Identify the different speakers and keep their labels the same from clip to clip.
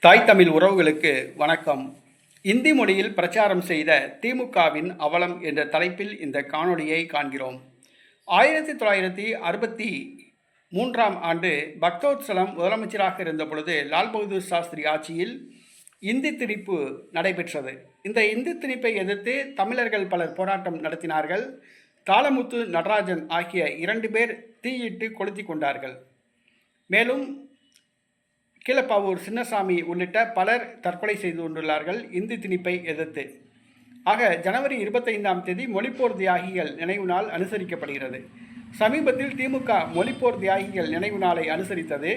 Speaker 1: தாய் தமிழ் உறவுகளுக்கு வணக்கம். இந்தி மொழியில் பிரச்சாரம் செய்த திமுகவின் அவலம் என்ற தலைப்பில் இந்த காணொளியை காண்கிறோம். ஆயிரத்தி தொள்ளாயிரத்தி அறுபத்தி மூன்றாம் ஆண்டு பக்தோத்சலம் முதலமைச்சராக இருந்த பொழுது லால் பகதூர் சாஸ்திரி ஆட்சியில் இந்தி திணிப்பு நடைபெற்றது. இந்த இந்தி திணிப்பை எதிர்த்து தமிழர்கள் பலர் போராட்டம் நடத்தினார்கள். தாளமுத்து நடராஜன் ஆகிய இரண்டு பேர் தீயிட்டு கொளுத்தி கொண்டார்கள். மேலும் கீழப்பாவூர் சின்னசாமி உள்ளிட்ட பலர் தற்கொலை செய்து கொண்டுள்ளார்கள். இந்தி திணிப்பை எதிர்த்து. ஆக ஜனவரி இருபத்தைந்தாம் தேதி மொழிப்போர் தியாகிகள் நினைவு நாள் அனுசரிக்கப்படுகிறது. சமீபத்தில் திமுக மொழிப்போர் தியாகிகள் நினைவு நாளை அனுசரித்தது.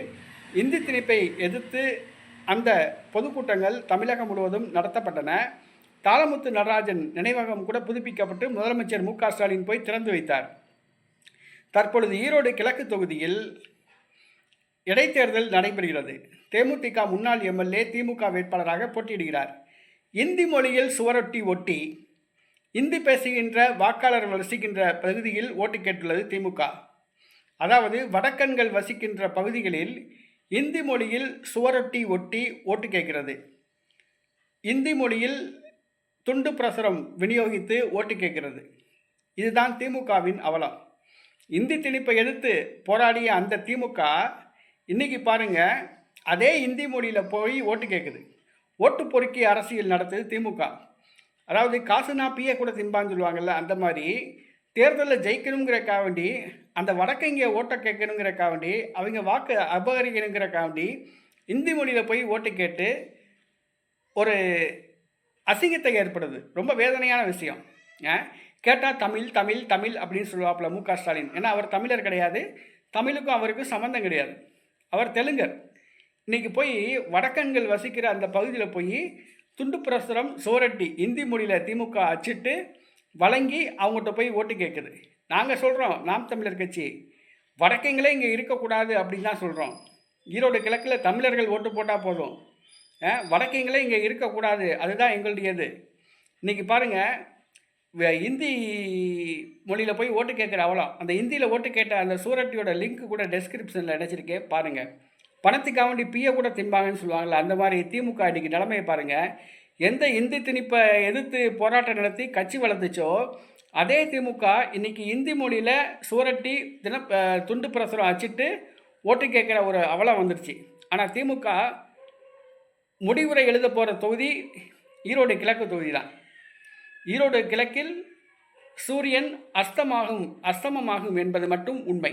Speaker 1: இந்தி திணிப்பை எதிர்த்து அந்த பொதுக்கூட்டங்கள் தமிழகம் முழுவதும் நடத்தப்பட்டன. தாளமுத்து நடராஜன் நினைவகம் கூட புதுப்பிக்கப்பட்டு முதலமைச்சர் மு க ஸ்டாலின் போய் திறந்து வைத்தார். தற்பொழுது ஈரோடு கிழக்கு தொகுதியில் இடைத்தேர்தல் நடைபெறுகிறது. தேமுதிக முன்னாள் எம்எல்ஏ திமுக வேட்பாளராக போட்டியிடுகிறார். இந்தி மொழியில் சுவரொட்டி ஒட்டி இந்தி பேசுகின்ற வாக்காளர்கள் வசிக்கின்ற பகுதியில் ஓட்டு கேட்டுள்ளது திமுக. அதாவது வடக்கன்கள் வசிக்கின்ற பகுதிகளில் இந்தி மொழியில் சுவரொட்டி ஒட்டி ஓட்டு கேட்கிறது. இந்தி மொழியில் துண்டு பிரசுரம் விநியோகித்து ஓட்டு கேட்கிறது. இதுதான் திமுகவின் அவலம். இந்தி திணிப்பை எதிர்த்து போராடிய அந்த திமுக இன்றைக்கி பாருங்கள் அதே இந்தி மொழியில் போய் ஓட்டு கேட்குது ஓட்டு பொறுக்கி அரசியல் நடத்துது திமுக. அதாவது காசு நாப்பியே கூட திம்பான்னு சொல்லுவாங்கல்ல அந்த மாதிரி தேர்தலில் ஜெயிக்கணுங்கிறக்காக வேண்டி அந்த இங்கே ஓட்டை கேட்கணுங்கிறக்காக வேண்டி அவங்க வாக்கு அபகரிக்கணுங்கிறக்காக வேண்டி இந்தி மொழியில் போய் ஓட்டு கேட்டு ஒரு அசிங்கத்தை ஏற்படுது. ரொம்ப வேதனையான விஷயம். கேட்டால் தமிழ் தமிழ் தமிழ் அப்படின்னு சொல்லுவாப்பில் மு க ஸ்டாலின். ஏன்னா அவர் தமிழர் கிடையாது. தமிழுக்கும் அவருக்கும் சம்மந்தம் கிடையாது. அவர் தெலுங்கர். இன்றைக்கி போய் வடக்கன்கள் வசிக்கிற அந்த பகுதியில் போய் துண்டு பிரசுரம் சோரட்டி இந்தி மொழியில் திமுக அச்சிட்டு வழங்கி அவங்ககிட்ட போய் ஓட்டு கேட்குது நாங்கள் சொல்கிறோம் நாம் தமிழர் கட்சி வடக்கங்களே இங்கே இருக்கக்கூடாது அப்படின்னு தான் சொல்கிறோம் ஈரோடு கிழக்கில் தமிழர்கள் ஓட்டு போட்டால் போதும். வடக்கங்களே இங்கே இருக்கக்கூடாது. அதுதான் எங்களுடையது. இன்றைக்கி பாருங்கள் இந்தி மொழியில் போய் ஓட்டு கேட்குற அவலம். அந்த ஹிந்தியில் ஓட்டு கேட்ட அந்த சூரட்டியோட லிங்க் கூட டெஸ்கிரிப்ஷனில் அடைச்சிருக்கேன் பாருங்கள் பணத்துக்காக வேண்டி பிய கூட திம்பாங்கன்னு சொல்லுவாங்கள்ல அந்த மாதிரி திமுக அன்றைக்கி நிலைமையை பாருங்கள் எந்த இந்தி திணிப்பை எதிர்த்து போராட்டம் நடத்தி கட்சி வளர்ந்துச்சோ அதே திமுக இன்றைக்கி இந்தி மொழியில் சூரட்டி தின துண்டு பிரசுரம் அச்சிட்டு ஓட்டு கேட்குற ஒரு அவலம் வந்துடுச்சு ஆனால் திமுக முடிவுரை எழுத போகிற தொகுதி ஈரோடு கிழக்கு தொகுதி தான் ஈரோடு கிழக்கில் சூரியன் அஸ்தமாகும் அஸ்தமமாகும் என்பது மட்டும் உண்மை.